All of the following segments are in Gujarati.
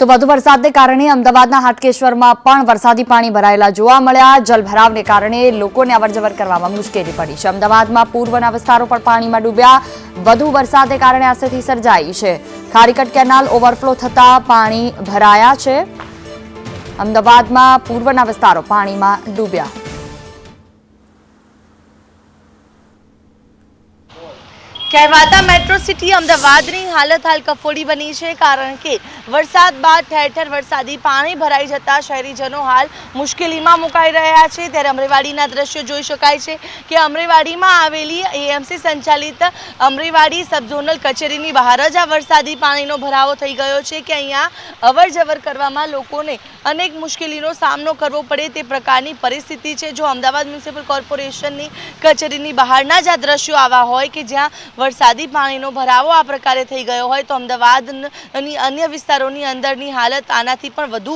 તો વધુ વરસાદને કારણે અમદાવાદના હાટકેશ્વરમાં પણ વરસાદી પાણી ભરાયેલા જોવા મળ્યા. જલભરાવને કારણે લોકોને અવરજવર કરવામાં મુશ્કેલી પડી છે. અમદાવાદમાં પૂર્વના વિસ્તારો પણ પાણીમાં ડૂબ્યા. વધુ વરસાદને કારણે આ સર્જાઈ છે. ખારીકટ કેનાલ ઓવરફ્લો થતા પાણી ભરાયા છે. અમદાવાદમાં પૂર્વના વિસ્તારો પાણીમાં ડૂબ્યા. કહેવાતા મેટ્રો સિટી અમદાવાદની હાલત હાલ કફોડી બની છે કારણ કે વરસાદ બાદ ઠેર ઠેર વરસાદી પાણી ભરાઈ જતા શહેરીજનો હાલ મુશ્કેલીમાં મુકાઈ રહ્યા છે. ત્યારે અમરેવાડીના દ્રશ્યો જોઈ શકાય છે કે અમરેવાડીમાં આવેલી એએમસી સંચાલિત અમરેવાડી સબઝોનલ કચેરીની બહાર જ આ વરસાદી પાણીનો ભરાવો થઈ ગયો છે કે અહીંયા અવર કરવામાં લોકોને અનેક મુશ્કેલીનો સામનો કરવો પડે તે પ્રકારની પરિસ્થિતિ છે. જો અમદાવાદ મ્યુનિસિપલ કોર્પોરેશનની કચેરીની બહારના જ આ દ્રશ્યો આવા હોય કે જ્યાં વરસાદી પાણીનો ભરાવો આ પ્રકારે થઈ ગયો હોય તો અમદાવાદની અન્ય વિસ્તારોની અંદરની હાલત આનાથી પણ વધુ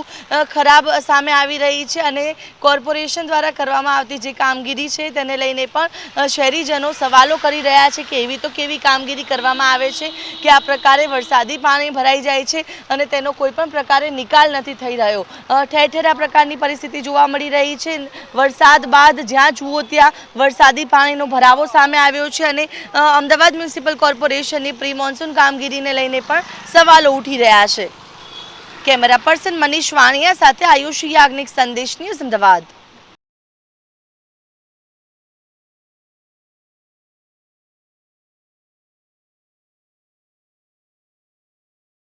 ખરાબ સામે આવી રહી છે અને કોર્પોરેશન દ્વારા કરવામાં આવતી જે કામગીરી છે તેને લઈને પણ શહેરીજનો સવાલો કરી રહ્યા છે કે એવી તો કેવી કામગીરી કરવામાં આવે છે કે આ પ્રકારે વરસાદી પાણી ભરાઈ જાય છે અને તેનો કોઈ પણ પ્રકારે નિકાલ નથી થઈ રહ્યો. ઠેર ઠેર આ પ્રકારની પરિસ્થિતિ જોવા મળી રહી છે. વરસાદ બાદ જ્યાં જુઓ ત્યાં વરસાદી પાણીનો ભરાવો સામે આવ્યો છે અને અ, અમદાવાદ મ્યુનિસિપલ કોર્પોરેશનની પ્રી મોન્સૂન કામગીરીને લઈને પણ સવાલો ઉઠી રહ્યા છે. કેમેરા પર્સન મનીષ વાણિયા સાથે આયુષ યાજ્ઞિક સંદેશ ન્યૂઝ અમદાવાદ.